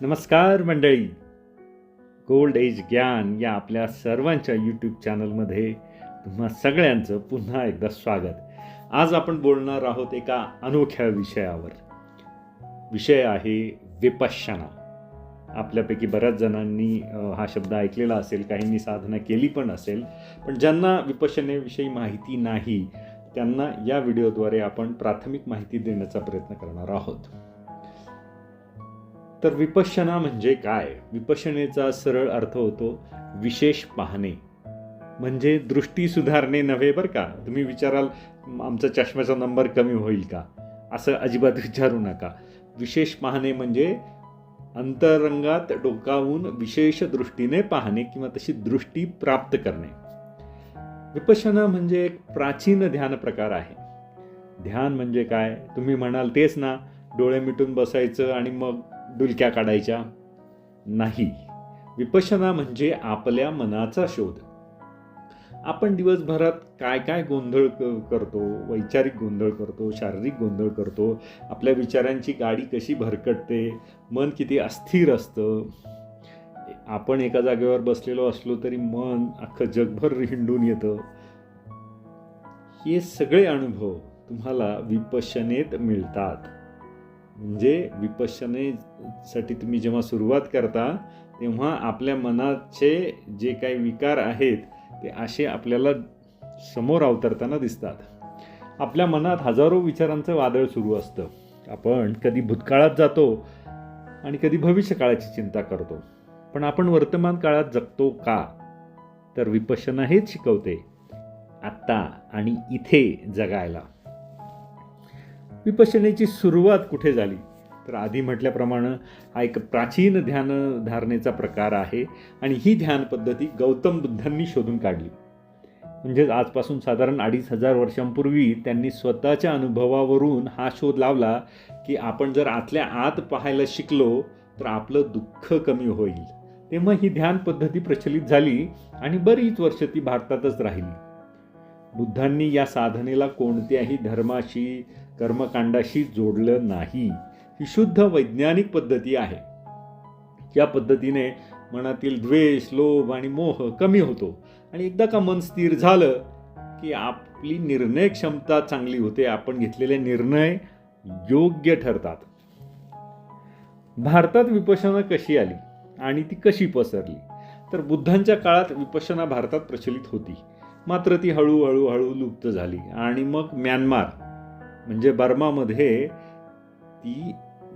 नमस्कार मंडळी. Gold age ज्ञान या आपल्या सर्वांच्या यूट्यूब चॅनलमध्ये तुम्हा सगळ्यांचं पुन्हा एकदा स्वागत. आज आपण बोलणार आहोत एका अनोख्या विषयावर. विषय आहे विपश्यना. आपल्यापैकी बऱ्याच जणांनी हा शब्द ऐकलेला असेल काहींनी साधना केली पण असेल पण ज्यांना विपश्यनेविषयी माहिती नाही त्यांना या व्हिडिओद्वारे आपण प्राथमिक माहिती देण्याचा प्रयत्न करणार आहोत. तर विपश्यना म्हणजे काय? विपश्यनेचा सरळ अर्थ होतो विशेष पाहणे. म्हणजे दृष्टी सुधारणे नव्हे बरं का? तुम्ही विचाराल आमचा चष्म्याचा नंबर कमी होईल का? असं अजिबात विचारू नका. विशेष पाहणे म्हणजे अंतरंगात डोकावून विशेष दृष्टीने पाहणे किंवा तशी दृष्टी प्राप्त करणे. विपश्यना म्हणजे एक प्राचीन ध्यान प्रकार आहे. ध्यान म्हणजे काय? तुम्ही म्हणाल तेच ना डोळे मिटून बसायचं आणि मग डुलक्या काढायच्या? नाही. विपशना म्हणजे आपल्या मनाचा शोध. आपण दिवसभरात काय काय गोंधळ करतो वैचारिक गोंधळ करतो शारीरिक गोंधळ करतो आपल्या विचारांची गाडी कशी भरकटते मन किती अस्थिर असतं? आपण एका जागेवर बसलेलो असलो तरी मन अख्खं जगभर हिंडून येतं. हे सगळे अनुभव तुम्हाला विपशनेत मिळतात. म्हणजे विपश्यनेसाठी तुम्ही जेव्हा सुरुवात करता तेव्हा आपल्या मनाचे जे काही विकार आहेत ते असे आपल्याला समोर अवतरताना दिसतात. आपल्या मनात हजारो विचारांचं वादळ सुरू असतं. आपण कधी भूतकाळात जातो आणि कधी भविष्य काळाची चिंता करतो. पण आपण वर्तमान काळात जगतो का? तर विपश्यना हेच शिकवते आत्ता आणि इथे जगायला. विपश्यनेची सुरुवात कुठे झाली? तर आधी म्हटल्याप्रमाणे हा एक प्राचीन ध्यानधारणेचा प्रकार आहे आणि ही ध्यान पद्धती गौतम बुद्धांनी शोधून काढली. म्हणजेच आजपासून साधारण अडीच हजार वर्षांपूर्वी त्यांनी स्वतःच्या अनुभवावरून हा शोध लावला की आपण जर आतल्या आत पाहायला शिकलो तर आपलं दुःख कमी होईल. तेव्हा ही ध्यान पद्धती प्रचलित झाली आणि बरीच वर्ष ती भारतातच राहिली. बुद्धांनी या साधनेला कोणत्याही धर्माशी कर्मकांडाशी जोडलं नाही ही शुद्ध वैज्ञानिक पद्धती आहे. या पद्धतीने मनातील द्वेष लोभ आणि मोह कमी होतो आणि एकदा का मन स्थिर झालं की आपली निर्णय क्षमता चांगली होते आपण घेतलेले निर्णय योग्य ठरतात. भारतात विपशना कशी आली आणि ती कशी पसरली? तर बुद्धांच्या काळात विपशना भारतात प्रचलित होती. मात्र ती हळूहळू हळू लुप्त झाली आणि मग म्यानमार म्हणजे बर्मामध्ये ती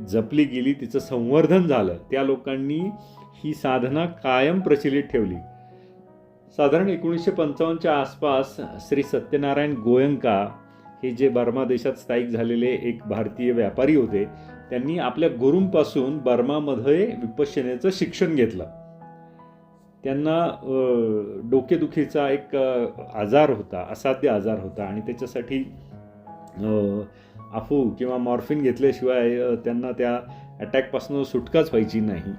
जपली गेली तिचं संवर्धन झालं. त्या लोकांनी ही साधना कायम प्रचलित ठेवली. साधारण एकोणीसशे पंचावन्नच्या आसपास श्री सत्यनारायण गोयंका हे जे बर्मा देशात स्थायिक झालेले एक भारतीय व्यापारी होते त्यांनी आपल्या गुरूंपासून बर्मामध्ये विपश्यनेचं शिक्षण घेतलं. त्यांना डोकेदुखीचा एक आजार होता असाध्य आजार होता आणि त्याच्यासाठी अफू किंवा मॉर्फिन घेतल्याशिवाय त्यांना त्या अटॅकपासून सुटकाच व्हायची नाही.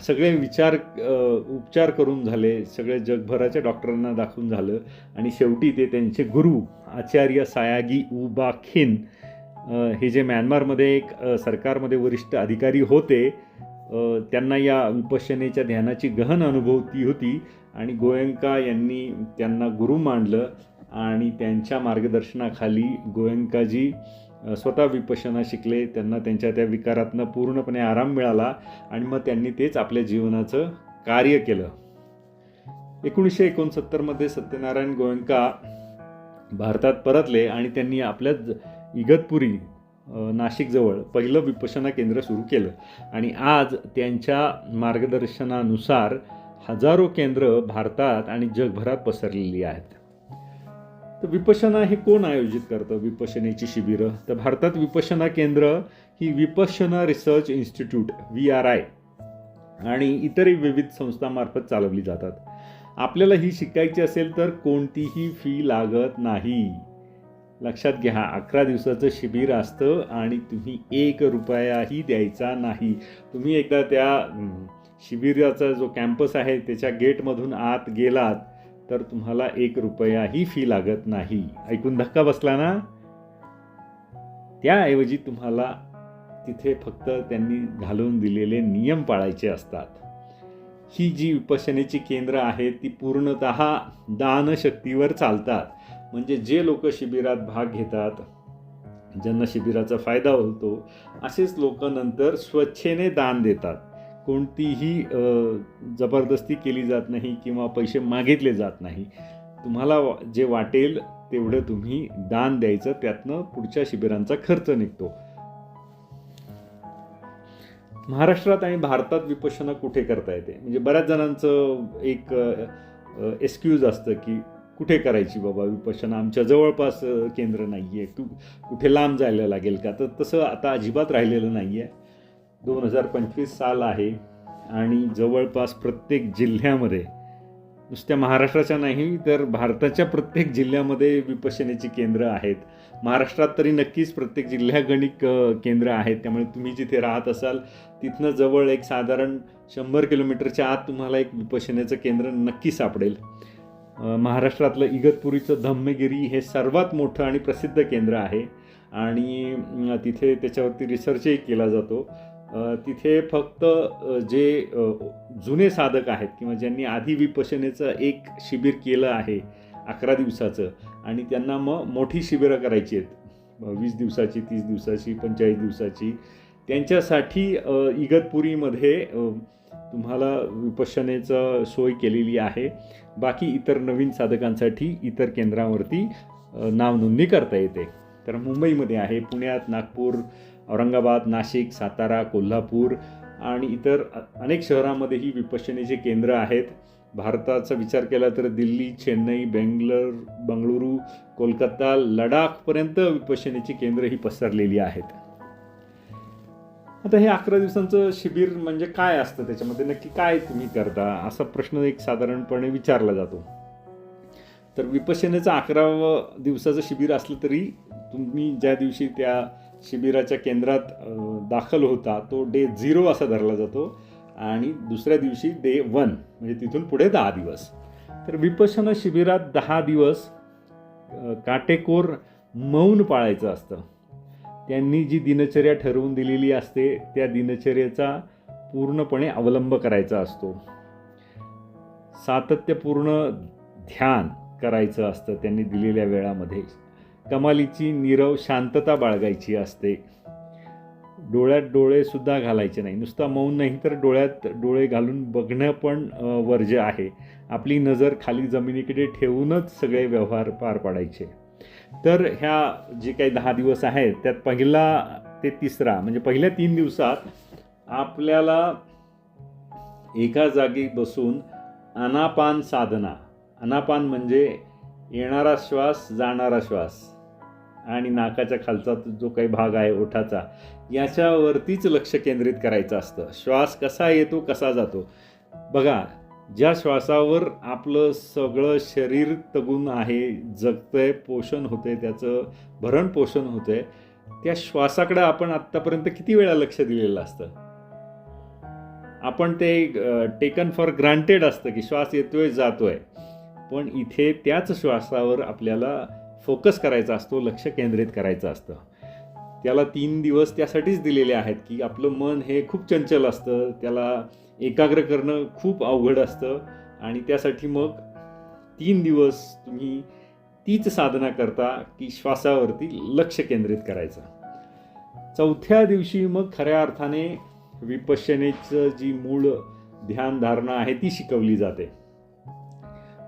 सगळे विचार उपचार करून झाले. सगळे जगभराच्या डॉक्टरांना दाखवून झालं. आणि शेवटी ते त्यांचे गुरु आचार्य सायागी उबा खिन हे जे म्यानमारमध्ये एक सरकारमध्ये वरिष्ठ अधिकारी होते त्यांना या विपश्यनेच्या ध्यानाची गहन अनुभवती होती. आणि गोयंका यांनी त्यांना गुरु मांडलं आणि त्यांच्या मार्गदर्शनाखाली गोयंकाजी स्वतः विपशना शिकले. त्यांना त्यांच्या त्या विकारातनं पूर्णपणे आराम मिळाला आणि मग त्यांनी तेच आपल्या जीवनाचं कार्य केलं. एकोणीसशे एकोणसत्तरमध्ये सत्यनारायण गोयंका भारतात परतले आणि त्यांनी आपल्या इगतपुरी नाशिकजवळ पहिलं विपशना केंद्र सुरू केलं. आणि आज त्यांच्या मार्गदर्शनानुसार हजारो केंद्र भारतात आणि जगभरात पसरलेली आहेत. तर विपशना हे कोण आयोजित करतं? विपशनेची शिबिरं. तर भारतात विपशना केंद्र ही Vipassana research institute V R I आणि इतरही विविध संस्थांमार्फत चालवली जातात. आपल्याला ही शिकायची असेल तर कोणतीही फी लागत नाही. लक्षात घ्या अकरा दिवसाचं शिबिर असतं आणि तुम्ही एक रुपयाही द्यायचा नाही. तुम्ही एकदा त्या शिबिराचा जो कॅम्पस आहे त्याच्या गेटमधून आत गेलात तर तुम्हाला एक रुपयाही फी लागत नाही. ऐकून धक्का बसला ना? त्याऐवजी तुम्हाला तिथे फक्त त्यांनी घालून दिलेले नियम पाळायचे असतात. ही जी उपासनेची केंद्र आहेत ती पूर्णत दानशक्तीवर चालतात. म्हणजे जे लोक शिबिरात भाग घेतात ज्यांना शिबिराचा फायदा होतो असेच लोक नंतर स्वच्छेने दान देतात. कोणतीही जबरदस्ती केली जात नाही किंवा पैसे मागितले जात नाही. तुम्हाला जे वाटेल तेवढं तुम्ही दान द्यायचं त्यातनं पुढच्या शिबिरांचा खर्च निघतो. महाराष्ट्रात आणि भारतात विपश्यना कुठे करता येते? म्हणजे बऱ्याच जणांचं एक एक्सक्यूज असतं की कुठे करायची बाबा विपश्यना? आमच्या जवळपास केंद्र नाही आहे कुठे लांब जायला लागेल का? तर तसं आता अजिबात राहिलेलं नाही आहे दोन हजार पंचवीस साल आहे आणि जवळपास प्रत्येक जिल्ह्यामध्ये नुसत्या महाराष्ट्राच्या नाही तर भारताच्या प्रत्येक जिल्ह्यामध्ये विपशनेची केंद्र आहेत. महाराष्ट्रात तरी नक्कीच प्रत्येक जिल्ह्यागणिक केंद्र आहेत. त्यामुळे तुम्ही जिथे राहत असाल तिथनं जवळ एक साधारण शंभर किलोमीटरच्या आत तुम्हाला एक विपशनेचं केंद्र नक्की सापडेल. महाराष्ट्रातलं इगतपुरीचं धम्मगिरी हे सर्वात मोठं आणि प्रसिद्ध केंद्र आहे. आणि तिथे त्याच्यावरती रिसर्चही केला जातो. तिथे फक्त जे जुने साधक आहेत किंवा ज्यांनी आधी विपशनेचं एक शिबिर केलं आहे अकरा दिवसाचं आणि त्यांना मग मोठी शिबिरं करायची आहेत वीस दिवसाची तीस दिवसाची पंचेचाळीस दिवसाची त्यांच्यासाठी इगतपुरीमध्ये तुम्हाला विपशनेचं सोय केलेली आहे. बाकी इतर नवीन साधकांसाठी इतर केंद्रावरती नावनोंदणी करता येते. तर मुंबईमध्ये आहे पुण्यात नागपूर औरंगाबाद नाशिक सातारा कोल्हापूर आणि इतर अनेक शहरामध्येही विपश्यनेचे केंद्र आहेत भारताचा विचार केला तर दिल्ली चेन्नई बेंगलोर बंगळुरू कोलकाता लडाखपर्यंत विपश्यनेची केंद्र ही पसरलेली आहेत. आता हे अकरा दिवसांचं शिबिर म्हणजे काय असतं त्याच्यामध्ये? नक्की काय तुम्ही करता? असा प्रश्न एक साधारणपणे विचारला जातो. तर विपश्यनेचं अकरावं दिवसाचं शिबिर असलं तरी तुम्ही ज्या दिवशी त्या शिबिराच्या केंद्रात दाखल होता तो डे झिरो असा धरला जातो आणि दुसऱ्या दिवशी डे वन म्हणजे तिथून पुढे दहा दिवस. तर विपशना शिबिरात दहा दिवस काटेकोर मौन पाळायचं असतं. त्यांनी जी दिनचर्या ठरवून दिलेली असते त्या दिनचर्येचा पूर्णपणे अवलंब करायचा असतो. सातत्यपूर्ण ध्यान करायचं असतं त्यांनी दिलेल्या वेळामध्ये. कमालीची नीरव शांतता बाळगायची असते. डोळ्यात डोळेसुद्धा घालायचे नाही. नुसता मौन नाही तर डोळ्यात डोळे घालून बघणं पण वर्ज्य आहे. आपली नजर खाली जमिनीकडे ठेवूनच सगळे व्यवहार पार पाडायचे. तर ह्या जे काही दहा दिवस आहेत त्यात पहिला ते तिसरा म्हणजे पहिल्या तीन दिवसात आपल्याला एका जागी बसून अनापान साधना अनापान म्हणजे येणारा श्वास जाणारा श्वास. आणि नाकाच्या खालचा जो काही भाग आहे ओठाचा याच्यावरतीच लक्ष केंद्रित करायचं असतं. श्वास कसा येतो कसा जातो? बघा ज्या श्वासावर आपलं सगळं शरीर तगून आहे जगतंय पोषण होतंय त्याचं भरण पोषण होतंय त्या श्वासाकडे आपण आत्तापर्यंत किती वेळा लक्ष दिलेलं असतं? आपण ते टेकन फॉर ग्रांटेड असतं की श्वास येतोय जातोय. पण इथे त्याच श्वासावर आपल्याला फोकस करायचा असतो लक्ष केंद्रित करायचं असतं. त्याला तीन दिवस त्यासाठीच दिलेले आहेत की आपलं मन हे खूप चंचल असतं त्याला एकाग्र करणं खूप अवघड असतं आणि त्यासाठी मग तीन दिवस तुम्ही तीच साधना करता की श्वासावरती लक्ष केंद्रित करायचं. चौथ्या दिवशी मग खऱ्या अर्थाने विपश्यनेचं जी मूळ ध्यानधारणा आहे ती शिकवली जाते.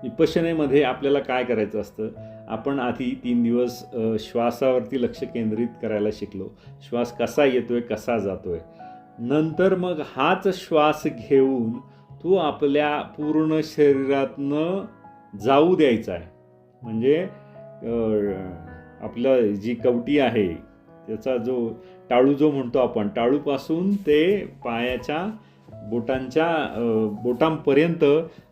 विपश्यनेमध्ये आपल्याला काय करायचं असतं? आपण आधी तीन दिवस श्वासावरती लक्ष केंद्रित करायला शिकलो. श्वास कसा येतोय कसा जातोय? नंतर मग हाच श्वास घेऊन तो आपल्या पूर्ण शरीरातनं जाऊ द्यायचा आहे. म्हणजे आपलं जी कवटी आहे त्याचा जो टाळू जो म्हणतो आपण टाळूपासून ते पायाच्या बोटांच्या बोटांपर्यंत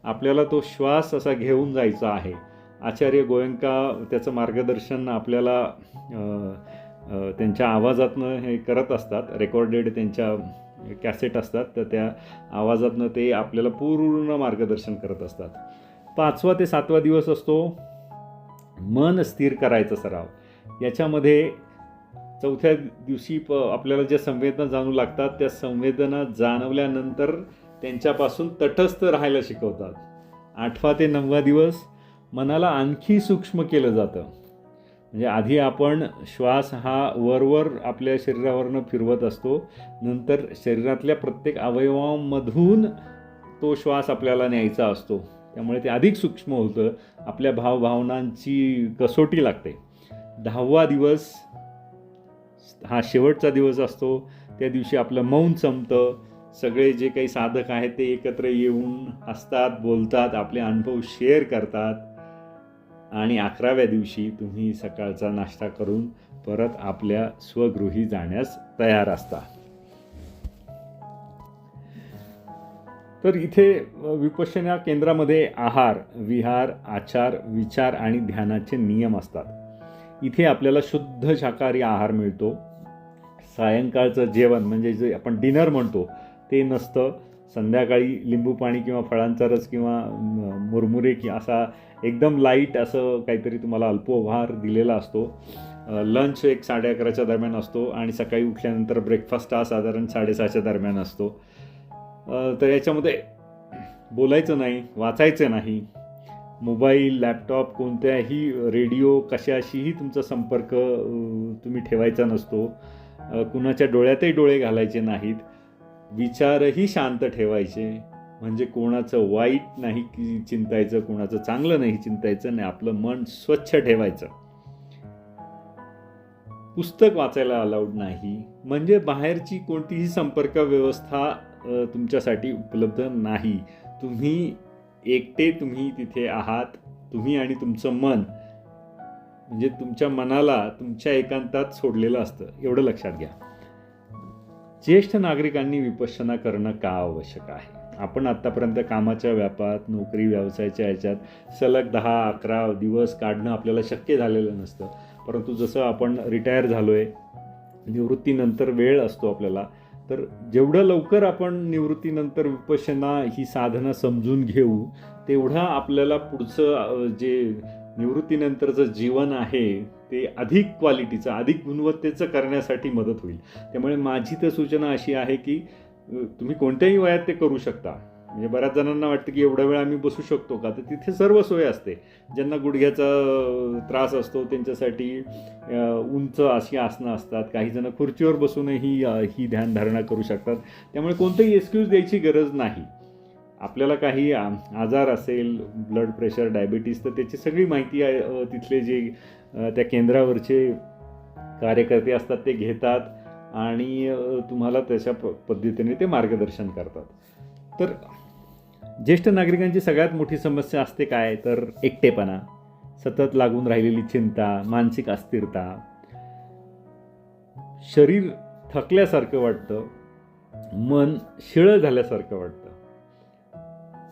आपल्याला तो श्वास असा घेऊन जायचा आहे. आचार्य गोयंका त्याचं मार्गदर्शन आपल्याला त्यांच्या आवाजातनं हे करत असतात रेकॉर्डेड त्यांच्या कॅसेट असतात तर त्या आवाजातनं ते आपल्याला पूर्ण मार्गदर्शन करत असतात. पाचवा ते सातवा दिवस असतो मन स्थिर करायचा सराव. याच्यामध्ये चौथ्या दिवशी प आपल्याला ज्या संवेदना जाणू लागतात त्या संवेदना जाणवल्यानंतर त्यांच्यापासून तटस्थ राहायला शिकवतात. आठवा ते नववा दिवस मनाला आणखी सूक्ष्म केलं जातं. म्हणजे आधी आपण श्वास हा वरवर आपल्या शरीरावरनं फिरवत असतो. नंतर शरीरातल्या प्रत्येक अवयवांमधून तो श्वास आपल्याला न्यायचा असतो. त्यामुळे ते अधिक सूक्ष्म होतं. आपल्या भावभावनांची कसोटी लागते. दहावा दिवस हा शेवटचा दिवस असतो. त्या दिवशी आपलं मौन संपतं. सगळे जे काही साधक आहेत ते एकत्र येऊन असतात बोलतात आपले अनुभव शेअर करतात. आणि अकराव्या दिवशी तुम्ही सकाळचा नाश्ता करून परत आपल्या स्वगृही जाण्यास तयार असता. तर इथे विपश्यना केंद्रामध्ये आहार विहार आचार विचार आणि ध्यानाचे नियम असतात. इथे आपल्याला शुद्ध शाकाहारी आहार मिळतो. सायंकाळचं जेवण म्हणजे जे आपण डिनर म्हणतो ते नसतं. संध्याकाळी लिंबू पाणी किंवा फळांचा रस किंवा मुरमुरे की असा एकदम लाइट असं काहीतरी तुम्हाला अल्पोपहार दिलेला असतो. लंच एक साडे अकराच्या दरम्यान असतो आणि सकाळी उठल्यानंतर ब्रेकफास्ट हा साधारण साडेसहाच्या दरम्यान असतो. तर याच्यामध्ये बोलायचं नाही वाचायचं नाही. मोबाईल लॅपटॉप कोणत्याही रेडिओ कशाशीही तुमचा संपर्क तुम्ही ठेवायचा नसतो. कुणाच्या डोळ्यातही डोळे घालायचे नाहीत. विचारही शांत ठेवायचे. म्हणजे कोणाचं वाईट नाही की चिंतायचं कोणाचं चांगलं नाही चिंतायचं आणि आपलं मन स्वच्छ ठेवायचं. पुस्तक वाचायला अलाउड नाही. म्हणजे बाहेरची कोणतीही संपर्क व्यवस्था तुमच्यासाठी उपलब्ध नाही. तुम्ही एकटे तुम्ही तिथे आहात तुम्ही आणि तुमचं मन. म्हणजे तुमच्या मनाला तुमच्या एकांतात सोडलेलं असतं. एवढं लक्षात घ्या. ज्येष्ठ नागरिकांनी विपश्यना करणं का आवश्यक आहे? आपण आत्तापर्यंत कामाच्या व्यापात नोकरी व्यवसायाच्या ह्याच्यात सलग दहा अकरा दिवस काढणं आपल्याला शक्य झालेलं नसतं. परंतु जसं आपण रिटायर झालो आहे निवृत्तीनंतर वेळ असतो आपल्याला तर जेवढं लवकर आपण निवृत्तीनंतर विपश्यना ही साधनं समजून घेऊ तेवढं आपल्याला पुढचं जे निवृत्तीनंतरचं जीवन आहे ते अधिक क्वालिटीचं अधिक गुणवत्तेचं करण्यासाठी मदत होईल. त्यामुळे माझी तर सूचना अशी आहे की तुम्ही कोणत्याही वयात ते करू शकता. म्हणजे बऱ्याच जणांना वाटतं की एवढा वेळ आम्ही बसू शकतो का? तर तिथे सर्व सोय असते. ज्यांना गुडघ्याचा त्रास असतो त्यांच्यासाठी उंच अशी आसनं असतात. काही जण खुर्चीवर बसूनही ही ध्यानधारणा करू शकतात. त्यामुळे कोणतंही एक्सक्यूज द्यायची गरज नाही. आपल्याला काही आजार असेल ब्लड प्रेशर डायबिटीस तर त्याची सगळी माहिती आहे तिथले जे त्या केंद्रावरचे कार्यकर्ते असतात ते घेतात आणि तुम्हाला त्याच्या प पद्धतीने ते मार्गदर्शन करतात. तर ज्येष्ठ नागरिकांची सगळ्यात मोठी समस्या असते काय? तर एकटेपणा सतत लागून राहिलेली चिंता मानसिक अस्थिरता. शरीर थकल्यासारखं वाटतं मन शिळं झाल्यासारखं वाटतं.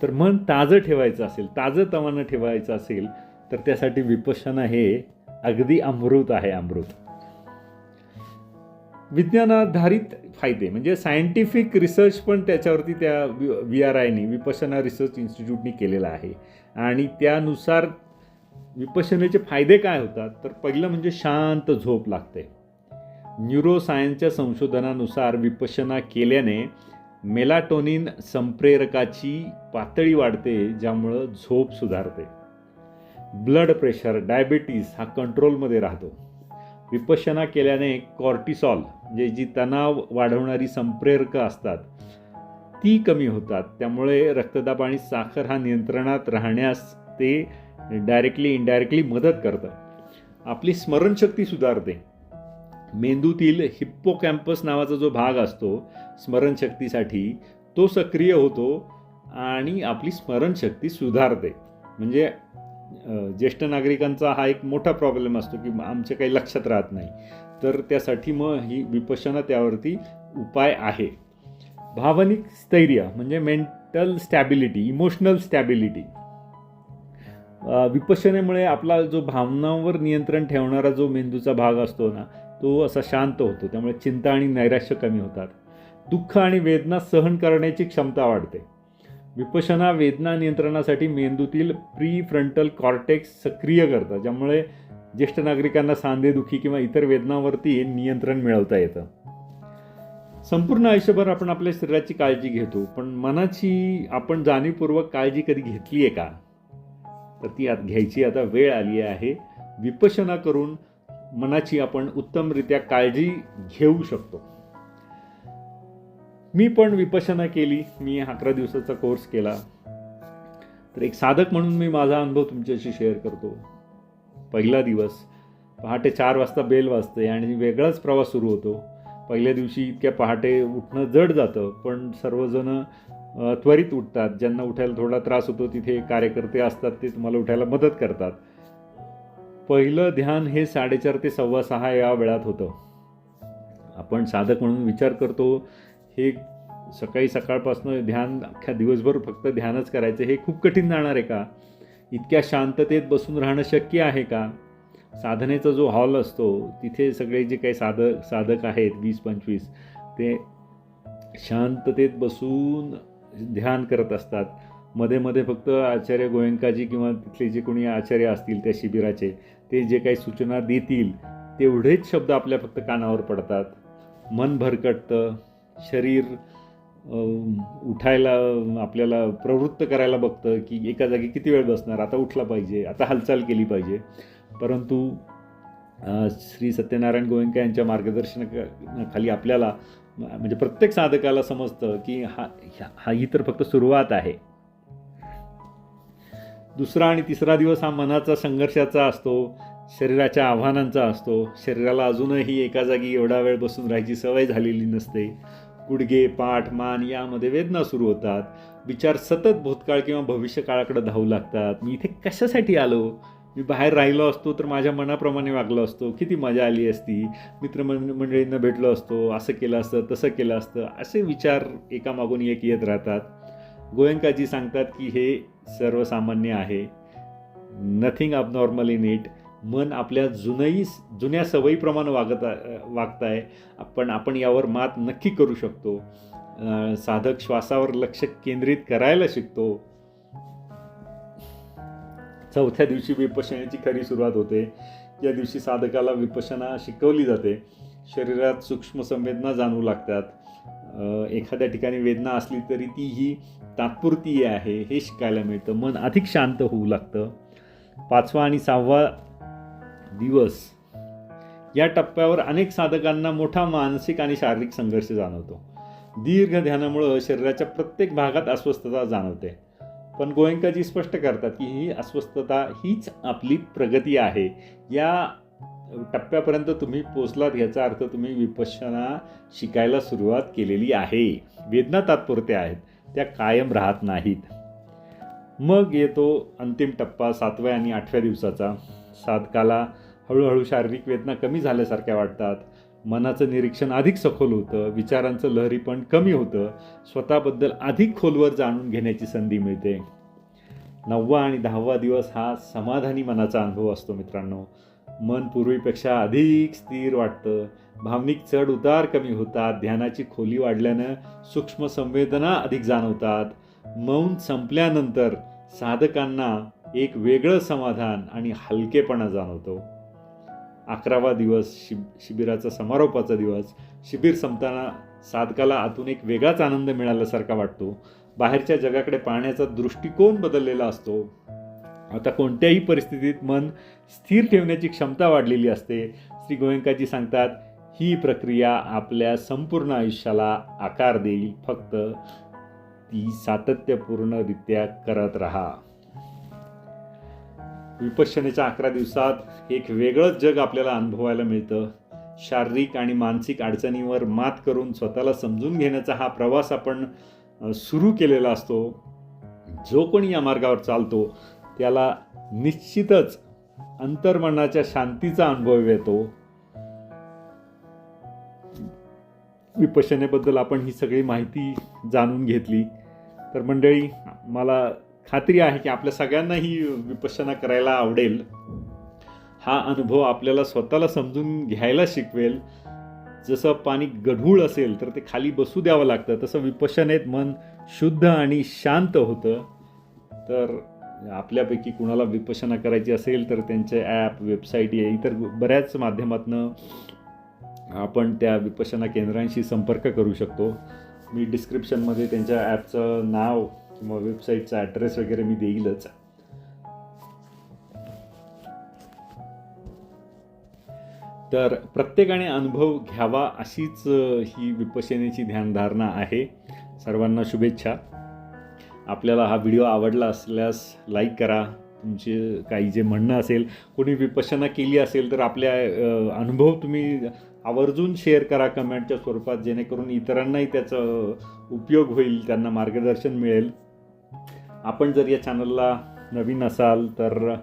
तर मन ताजं ठेवायचं असेल ताजं तवानं ठेवायचं असेल तर त्यासाठी विपशना हे अगदी अमृत आहे अमृत. विज्ञानाधारित फायदे म्हणजे सायंटिफिक रिसर्च पण त्याच्यावरती त्या व्ही आर आयनी विपशना रिसर्च इन्स्टिट्यूटनी केलेला आहे. आणि त्यानुसार विपशनेचे फायदे काय होतात? तर पहिलं म्हणजे शांत झोप लागते. न्यूरोसायन्सच्या संशोधनानुसार विपशना केल्याने मेलाटोनिन संप्रेरकाची पातळी वाढते ज्यामुळं झोप सुधारते. ब्लड प्रेशर डायबिटीस हा कंट्रोलमध्ये राहतो. विपशना केल्याने कॉर्टिसॉल म्हणजे जी तणाव वाढवणारी संप्रेरकं असतात ती कमी होतात. त्यामुळे रक्तदाब आणि साखर हा नियंत्रणात राहण्यास ते डायरेक्टली इनडायरेक्टली मदत करतं. आपली स्मरणशक्ती सुधारते. मेंदूतील हिप्पोकॅम्पस नावाचा जो भाग असतो स्मरणशक्तीसाठी तो सक्रिय होतो आणि आपली स्मरणशक्ती सुधारते. म्हणजे ज्येष्ठ नागरिकांचा हा एक मोठा प्रॉब्लेम असतो की आमच्या काही लक्षात राहत नाही. तर त्यासाठी मग ही विपशना त्यावरती उपाय आहे. भावनिक स्थैर्य म्हणजे मेंटल स्टॅबिलिटी इमोशनल स्टॅबिलिटी विपशनेमुळे आपला जो भावनांवर नियंत्रण ठेवणारा जो मेंदूचा भाग असतो ना तो असा शांत होतो त्यामुळे चिंता आणि नैराश्य कमी होतात. दुःख आणि वेदना सहन करण्याची क्षमता वाढते. विपशना वेदना नियंत्रणासाठी मेंदूतील प्री फ्रंटल कॉर्टेक्स सक्रिय करतात ज्यामुळे ज्येष्ठ नागरिकांना सांधेदुखी किंवा इतर वेदनावरती नियंत्रण मिळवता येतं. संपूर्ण आयुष्यभर आपण आपल्या शरीराची काळजी घेतो पण मनाची आपण जाणीवपूर्वक काळजी कधी घेतली आहे का? तर ती आत घ्यायची. आता वेळ आली आहे. विपशना करून मनाची आपण उत्तमरित्या काळजी घेऊ शकतो. मी पण विपशना केली मी अकरा दिवसाचा कोर्स केला. तर एक साधक म्हणून मी माझा अनुभव तुमच्याशी शेअर करतो. पहिला दिवस पहाटे चार वाजता बेल वाजते आणि वेगळाच प्रवास सुरू होतो. पहिल्या दिवशी इतक्या पहाटे उठणं जड जातं पण सर्वजण त्वरित उठतात. ज्यांना उठायला थोडा त्रास होतो तिथे कार्यकर्ते असतात ते तुम्हाला उठायला मदत करतात. पहिलं ध्यान हे साडेचार ते सव्वा सहा या वेळात होतं. आपण साधक म्हणून विचार करतो हे सकाळी सकाळपासून ध्यान अख्ख्या दिवसभर फक्त ध्यानच करायचं हे खूप कठीण जाणार आहे का? इतक्या शांततेत बसून राहणं शक्य आहे का? साधनेचा जो हॉल असतो तिथे सगळे जे काही साधक साधक आहेत वीस पंचवीस ते शांततेत बसून ध्यान करत असतात. मध्ये मध्ये फक्त आचार्य गोयंकाजी किंवा तिथले जे कोणी आचार्य असतील त्या शिबिराचे ते जे काही सूचना देतील तेवढेच शब्द आपल्या फक्त कानावर पडतात. मन भरकटतं शरीर उठायला आपल्याला प्रवृत्त करायला बघतं की एका जागी किती वेळ बसणार आता उठला पाहिजे आता हालचाल केली पाहिजे. परंतु श्री सत्यनारायण गोयंका यांच्या मार्गदर्शनाखाली आपल्याला म्हणजे प्रत्येक साधकाला समजतं की हा ह्या- हा ही तर फक्त सुरुवात आहे. दुसरा आणि तिसरा दिवस हा मनाचा संघर्षाचा असतो शरीराच्या आव्हानांचा असतो. शरीराला अजूनही एका जागी एवढा वेळ बसून राहायची सवय झालेली नसते. गुडघे पाठ मान यामध्ये वेदना सुरू होतात. विचार सतत भूतकाळ किंवा भविष्य काळाकडे धावू लागतात. मी इथे कशासाठी आलो? मी बाहेर राहिलो असतो तर माझ्या मनाप्रमाणे वागलो असतो. किती मजा आली असती. मित्रमंड मंडळींना भेटलो असतो. असं केलं असतं तसं केलं असतं. असे विचार एकामागून एक येत राहतात. गोयंकाजी सांगतात की हे सर्वसामान्य आहे. नथिंग अबनॉर्मल इन इट मन आपल्या जुनही जुन्या सवयीप्रमाणे वागत वागत आहे पण आपण यावर मात नक्की करू शकतो. साधक श्वासावर लक्ष केंद्रित करायला शिकतो. चौथ्या दिवशी विपशनाची खरी सुरुवात होते. या दिवशी साधकाला विपशना शिकवली जाते. शरीरात सूक्ष्म संवेदना जाणवू लागतात. एखाद्या ठिकाणी वेदना असली तरी ती ही तात्पुरती आहे हे शिकायला मिळतं. मन अधिक शांत होऊ लागतं. पाचवा आणि सहावा दिवस. या टप्प्यावर अनेक साधकांना मोठा मानसिक आणि शारीरिक संघर्ष जाणवतो. दीर्घ ध्यानामुळं शरीराच्या प्रत्येक भागात अस्वस्थता जाणवते. पण गोयंकाजी स्पष्ट करतात की ही अस्वस्थता हीच आपली प्रगती आहे. या टप्प्यापर्यंत तुम्ही पोचलात याचा अर्थ तुम्ही विपश्यना शिकायला सुरुवात केलेली आहे. वेदना तात्पुरत्या आहेत. त्या कायम राहत नाहीत. मग येतो अंतिम टप्पा सातव्या आणि आठव्या दिवसाचा. साधकाला हळूहळू शारीरिक वेदना कमी झाल्यासारख्या वाटतात. मनाचं निरीक्षण अधिक सखोल होतं. विचारांचं लहरीपण कमी होतं. स्वतःबद्दल अधिक खोलवर जाणून घेण्याची संधी मिळते. नववा आणि दहावा दिवस हा समाधानी मनाचा अनुभव असतो मित्रांनो. मन पूर्वीपेक्षा अधिक स्थिर वाटतं. भावनिक चढ उतार कमी होतात. ध्यानाची खोली वाढल्यानं सूक्ष्म संवेदना अधिक जाणवतात. मौन संपल्यानंतर साधकांना एक वेगळं समाधान आणि हलकेपणा जाणवतो. अकरावा दिवस शिब शिबिराचा समारोपाचा दिवस. शिबिर संपताना साधकाला आतून एक वेगळाच आनंद मिळाल्यासारखा वाटतो. बाहेरच्या जगाकडे पाहण्याचा दृष्टिकोन बदललेला असतो. आता कोणत्याही परिस्थितीत मन स्थिर ठेवण्याची क्षमता वाढलेली असते. श्री गोयंकाजी सांगतात ही प्रक्रिया आपल्या संपूर्ण आयुष्याला आकार देईल. फक्त ती सातत्यपूर्णरित्या करत राहा. विपश्यनेच्या अकरा दिवसात एक वेगळंच जग आपल्याला अनुभवायला मिळतं. शारीरिक आणि मानसिक अडचणीवर मात करून स्वतःला समजून घेण्याचा हा प्रवास आपण सुरू केलेला असतो. जो कोणी या मार्गावर चालतो त्याला निश्चितच अंतर्मनाच्या शांतीचा अनुभव येतो. विपशनेबद्दल आपण ही सगळी माहिती जाणून घेतली. तर मंडळी मला खात्री आहे की आपल्या सगळ्यांनाही विपशना करायला आवडेल. हा अनुभव आपल्याला स्वतःला समजून घ्यायला शिकवेल. जसं पाणी गढूळ असेल तर ते खाली बसू द्यावं लागतं. तसं विपशनेत मन शुद्ध आणि शांत होतं. तर आपल्यापैकी कुणाला विपशना करायची असेल तर त्यांचे ॲप वेबसाईट या इतर बऱ्याच माध्यमातनं आपण त्या विपशना केंद्रांशी संपर्क करू शकतो. मी डिस्क्रिप्शनमध्ये त्यांच्या ॲपचं नाव किंवा वेबसाईटचा ॲड्रेस वगैरे मी देईलच. तर प्रत्येकाने अनुभव घ्यावा अशीच ही विपशनेची ध्यानधारणा आहे. सर्वांना शुभेच्छा. आपल्याला हा व्हिडिओ आवडला असल्यास लाईक करा. तुमचे काही जे म्हणणं असेल कोणी विपशना केली असेल तर आपल्या अनुभव तुम्ही आवर्जून शेअर करा कमेंटच्या स्वरूपात जेणेकरून इतरांनाही त्याचा उपयोग होईल त्यांना मार्गदर्शन मिळेल. आपण जर या चॅनलला नवीन असाल तर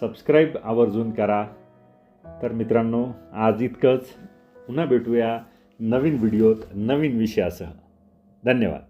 सबस्क्राईब आवर्जून करा. तर मित्रांनो आज इतकंच. पुन्हा भेटूया नवीन व्हिडिओत नवीन विषयासह. धन्यवाद.